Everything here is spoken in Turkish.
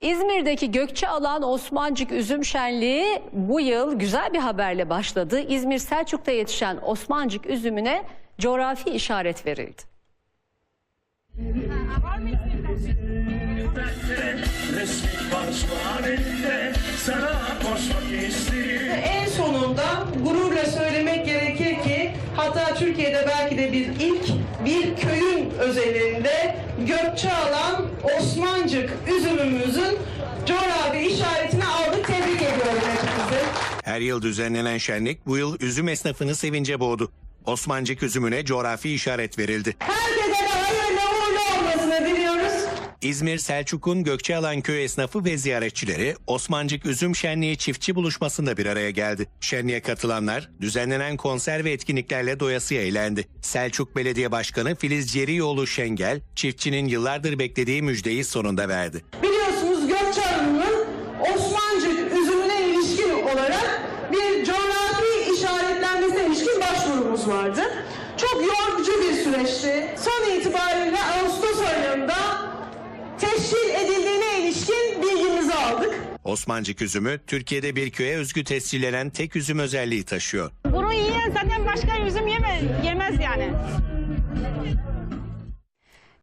İzmir'deki Gökçealan Osmancık Üzüm Şenliği bu yıl güzel bir haberle başladı. İzmir Selçuk'ta yetişen Osmancık üzümüne coğrafi işaret verildi. En sonunda gururla söylemek gerekir ki hatta Türkiye'de belki de bir ilk bir köyün özelinde Gökçealan Osmancık üzümümüzün coğrafi işaretini aldık. Tebrik ediyorum hepinizi. Her yıl düzenlenen şenlik bu yıl üzüm esnafını sevince boğdu. Osmancık üzümüne coğrafi işaret verildi. Herkese İzmir Selçuk'un Gökçealan köy esnafı ve ziyaretçileri Osmancık Üzüm Şenliği çiftçi buluşmasında bir araya geldi. Şenliğe katılanlar düzenlenen konser ve etkinliklerle doyasıya eğlendi. Selçuk Belediye Başkanı Filiz Cerioğlu Şengel, çiftçinin yıllardır beklediği müjdeyi sonunda verdi. Biliyorsunuz Gökçealan'ın Osmancık üzümüne ilişkin olarak bir coğrafi işaretlenmesine ilişkin başvurumuz vardı. Çok yorucu bir süreçti. Son itibariyle teşkil edildiğine ilişkin bilgimizi aldık. Osmancık üzümü Türkiye'de bir köye özgü tescillenen tek üzüm özelliği taşıyor. Bunu yiyen zaten başka üzüm yeme, yemez yani.